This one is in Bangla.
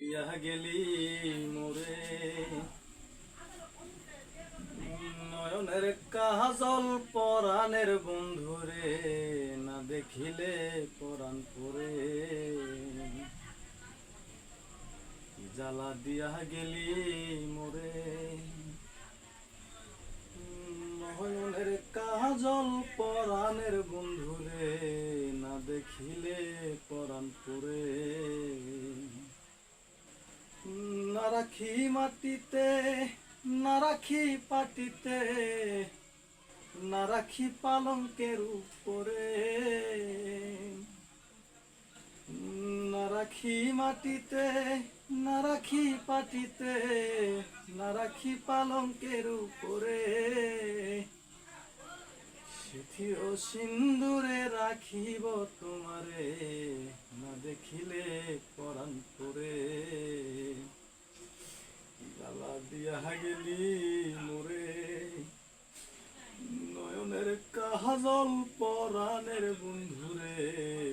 ইয়া গেলি মোরে নয়নের কাজল পরাণের বন্ধুরে না দেখিলে পরাণ পরে জ্বালা দিয়া গেলি মোরে নয়নের কাজল পরাণের বন্ধুরে না দেখিলে পরাণ পরে রাখি মাটিতে না রাখি পাটিতে না রাখি পালঙ্কের উপরে। না রাখি মাটিতে না রাখি পাটিতে না রাখি পালঙ্কের উপরে। সিথি ও সিন্দুরে রাখিব তোমারে, না দেখিলে পরাণ পরে গালা দিয়া গেলি মোরে। নয়নের কাহাজল পরাণের বন্ধুরে।